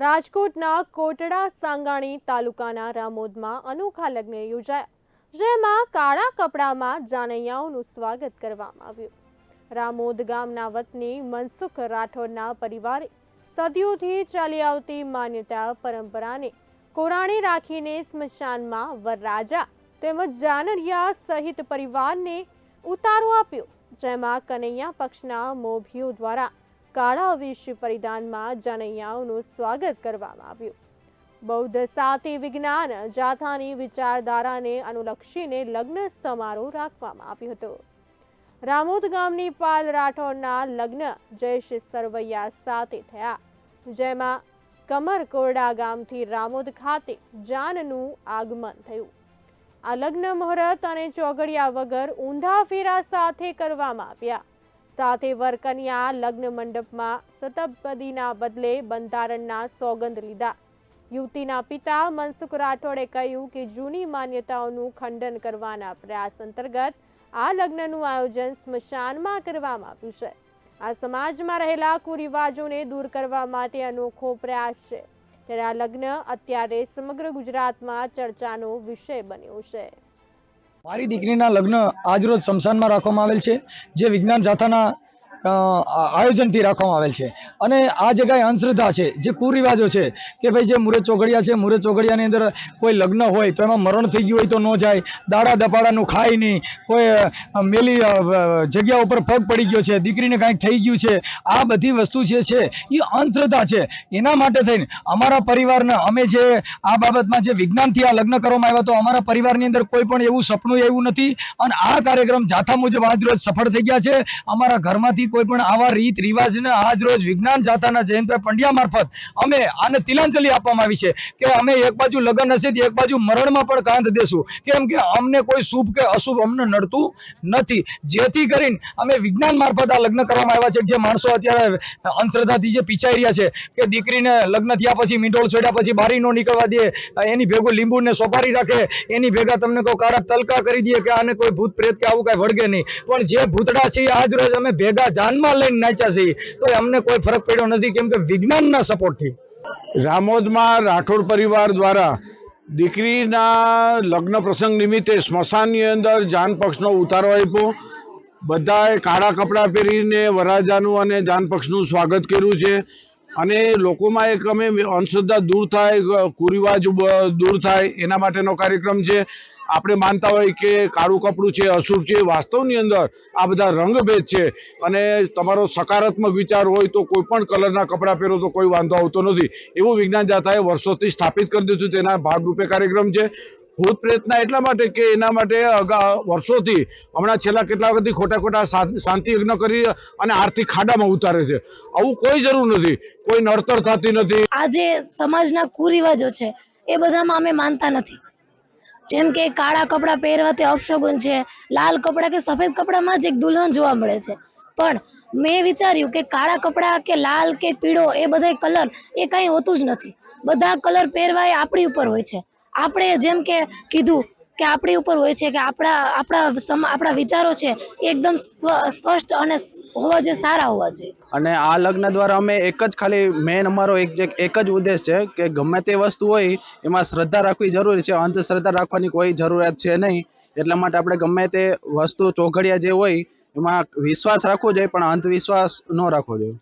રાજકોટના કોટડા સાંગાણી તાલુકાના રામોદમાં અનોખા લગ્ન યોજાયા, જેમાં કાળા કપડામાં જાનૈયાઓનું સ્વાગત કરવામાં આવ્યું. રામોદ ગામના વતની મનસુખ રાઠોડના પરિવારે સદીઓથી ચાલી આવતી માન્યતા પરંપરાને કોરાણે રાખીને સ્મશાનમાં વરરાજા તેમજ જાનરિયા સહિત પરિવારને ઉતારો આપ્યો, જેમાં કનૈયા પક્ષના મોભીઓ દ્વારા કાળા વેશ પરિધાનમાં જાનૈયાઓનું સ્વાગત કરવામાં આવ્યું. બૌદ્ધ સાથે વિજ્ઞાન, જાથાની વિચારધારાને અનુલક્ષીને લગ્ન સમારોહ રાખવામાં આવ્યો હતો. રામોદ ગામની પાલ રાઠોડના લગ્ન જયેશ સરવૈયા સાથે થયા. જેમાં કમરકોરડા ગામથી રામોદ ખાતે જાનનું આગમન થયું. આ લગ્ન મુહૂર્ત અને ચોઘડિયા વગર ઊંધા ફેરા સાથે કરવામાં આવ્યા. સાથે વરકન્યા લગ્ન મંડપમાં સતપદીના બદલે બંધારણના સોગંદ લીધા. યુવતીના પિતા મનસુખ રાઠોડે કહ્યું કે જૂની માન્યતાઓનું ખંડન કરવાના પ્રયાસ અંતર્ગત આ લગ્નનું આયોજન સ્મશાનમાં કરવામાં આવ્યું છે. આ સમાજમાં રહેલા કુરિવાજોને દૂર કરવા માટે અનોખો પ્રયાસ છે. ત્યારે આ લગ્ન અત્યારે સમગ્ર ગુજરાતમાં ચર્ચાનો વિષય બન્યો છે. મારી દીકરીના લગ્ન આજરોજ શમશાનમાં રાખવામાં આવેલ છે. જે વિજ્ઞાન જાથાના આયોજનથી રાખવામાં આવેલ છે. અને આ જગ્યાએ અંધશ્રદ્ધા છે, જે કુરિવાજો છે, કે ભાઈ જે મુરત ચોઘડિયા છે, મુરત ચોઘડિયાની અંદર કોઈ લગ્ન હોય તો એમાં મરણ થઈ ગયું હોય તો ન જાય, દાડા દપાડાનું ખાય નહીં, કોઈ મેલી જગ્યા ઉપર પગ પડી ગયો છે, દીકરીને કાંઈક થઈ ગયું છે, આ બધી વસ્તુ જે છે, એ અંધશ્રદ્ધા છે. એના માટે થઈને અમારા પરિવારને અમે જે આ બાબતમાં જે વિજ્ઞાનથી આ લગ્ન કરવામાં આવ્યા તો અમારા પરિવારની અંદર કોઈ પણ એવું સપનું એવું નથી. અને આ કાર્યક્રમ જાથા મુજબ આજ રોજ સફળ થઈ ગયા છે. અમારા ઘરમાંથી કોઈ પણ આવા રીત રિવાજને આજ રોજ વિજ્ઞાન જાતાના જયંતભાઈ પંડ્યા મારફત અમે આને તિલાંજલિ આપવામાં આવી છે કે અમે એક બાજુ લગ્ન હશે એક બાજુ મરણમાં પણ કાંધ દેશું. કેમ કે અમને કોઈ શુભ કે અશુભ અમને નડતું નથી. જેથી કરીને અમે વિજ્ઞાન મારફત આ લગ્ન કરવામાં આવ્યા છે. જે માણસો અત્યારે અંધશ્રદ્ધાથી જે પીછાઈ રહ્યા છે કે દીકરીને લગ્ન થયા પછી મીંડોળ છોડ્યા પછી બારી નો નીકળવા દે, એની ભેગું લીંબુને સોપારી રાખે, એની ભેગા તમને કોઈ કારક તલકા કરી દે કે આને કોઈ ભૂત પ્રેત કે આવું કાંઈ વળગે નહીં. પણ જે ભૂતડા છે આજ રોજ અમે ભેગા જાનમાં લઈને નાચ્યા છીએ. તો અમને કોઈ ફરક પડ્યો નથી, કેમ કે વિજ્ઞાનના સપોર્ટથી રામોદમાં રાઠોડ પરિવાર દ્વારા દીકરીના લગ્ન પ્રસંગ નિમિત્તે સ્મશાનની અંદર જાન પક્ષનો ઉતારો આપ્યો. બધાએ કાળા કપડાં પહેરીને વરરાજાનું અને જાન પક્ષનું સ્વાગત કર્યું છે. અને લોકોમાં એક અમે અંધશ્રદ્ધા દૂર થાય, કુરિવાજ દૂર થાય, એના માટેનો કાર્યક્રમ છે. આપણે માનતા હોય કે કાળું કપડું છે અશુભ છે, વાસ્તવની અંદર આ બધા રંગભેદ છે. અને તમારો સકારાત્મક વિચાર હોય તો કોઈ પણ કલરના કપડાં પહેરો તો કોઈ વાંધો આવતો નથી. એવું વિજ્ઞાન જાથાએ વર્ષોથી સ્થાપિત કરી દીધું તેના ભાગરૂપે કાર્યક્રમ છે. ભૂત પ્રેતના એટલા માટે કે એના માટે વર્ષોથી હમણાં છેલ્લા કેટલા વખતથી ખોટા ખોટા શાંતિ યજ્ઞ કરી અને આર્થિક ખાડામાં ઉતારે છે. આવું કોઈ જરૂર નથી. કોઈ નડતર થતી નથી. આજે સમાજના કુરિવાજો છે. એ બધામાં અમે માનતા નથી. જેમ કે કાળા કપડાં પહેરવાથી અપશગુન છે, લાલ કપડાં કે સફેદ કપડામાં જ એક દુલ્હન જોવા મળે છે. પણ મેં વિચાર્યું કે કાળા કપડાં કે લાલ કે પીળો એ બધા કલર એ કાંઈ હોતું જ નથી. બધા કલર પહેરવા એ આપણી ઉપર હોય છે. આપણે જેમ કે કીધું કે આપણી ઉપર હોય છે કે આપણા આપણા આપણા વિચારો છે એકદમ સ્પષ્ટ અને હોવા જોઈએ, સારા હોવા જોઈએ. અને આ લગ્ન દ્વારા અમે એક જ ખાલી મેન અમારો એક જે, એક જ ઉદ્દેશ છે કે ગમે તે વસ્તુ હોય, એમાં શ્રદ્ધા રાખવી જરૂરી છે. અંધશ્રદ્ધા રાખવાની કોઈ જરૂરિયાત છે નહીં. એટલા માટે આપણે ગમે તે વસ્તુ ચોઘડિયા જે હોય, એમાં વિશ્વાસ રાખવો જોઈએ, પણ અંધવિશ્વાસ ન રાખવો જોઈએ.